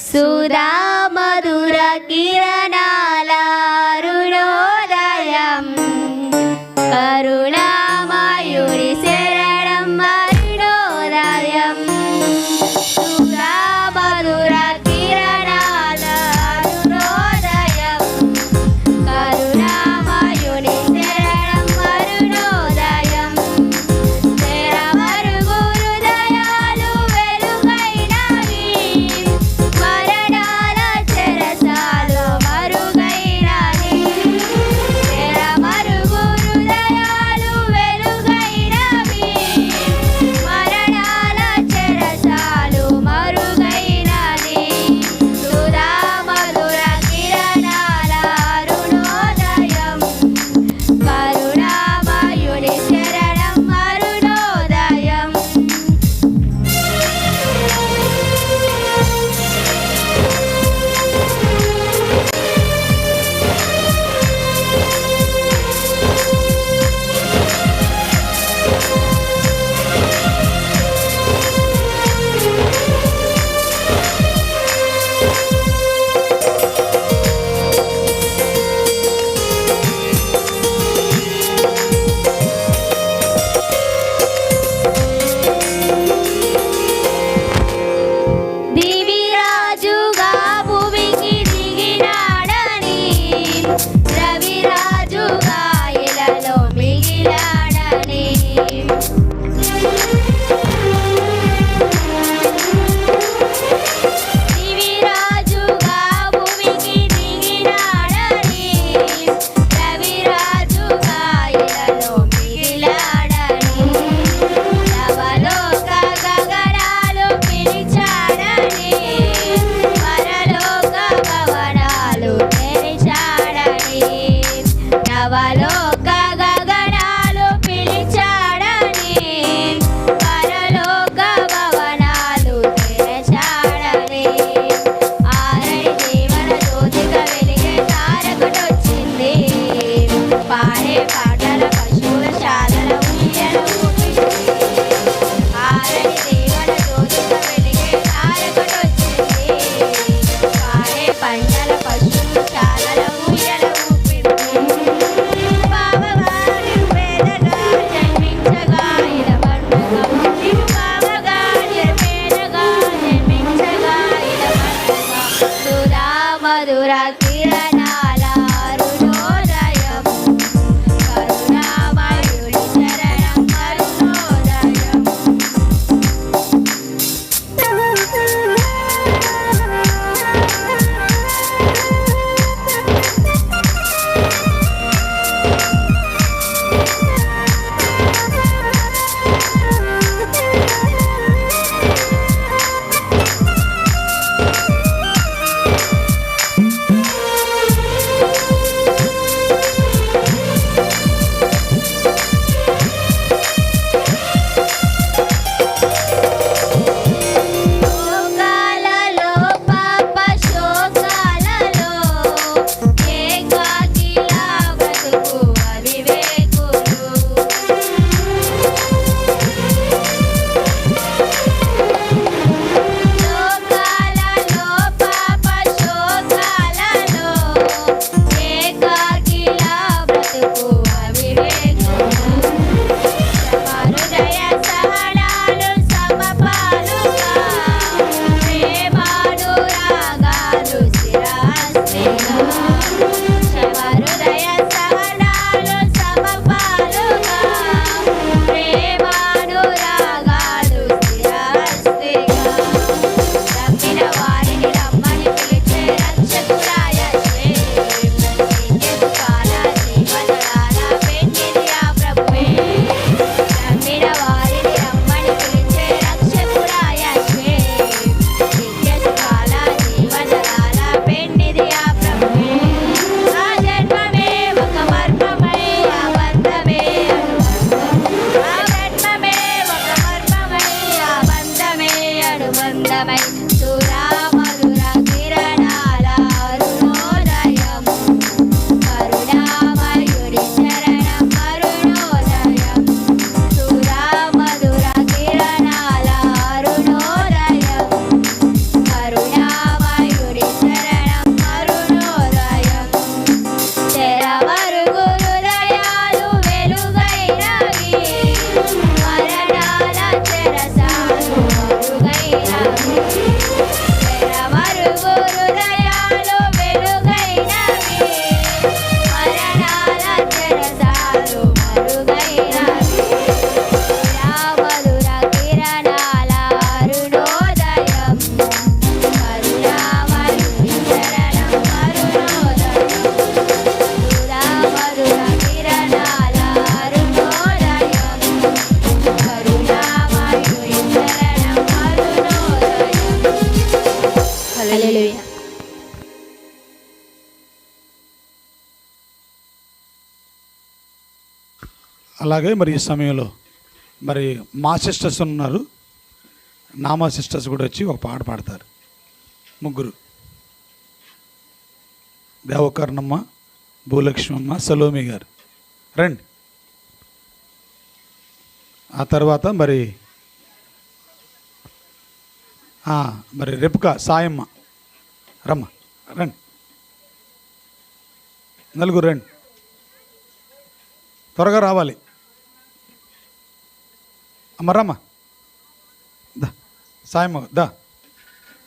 સુરા મધુર કિરણા Lord. అలాగే మరి ఈ సమయంలో మరి మా సిస్టర్స్ ఉన్నారు. నామా సిస్టర్స్ కూడా వచ్చి ఒక పాట పాడతారు. ముగ్గురు. దేవకర్ణమ్మ భూలక్ష్మమ్మ సలోమి గారు. రండి. ఆ తర్వాత మరి మరి రెపుక సాయమ్మ. రమ్మ. రండి. నలుగురు రండి. త్వరగా రావాలి. అమ్మ రమ్మ దా సాయమ్మ దా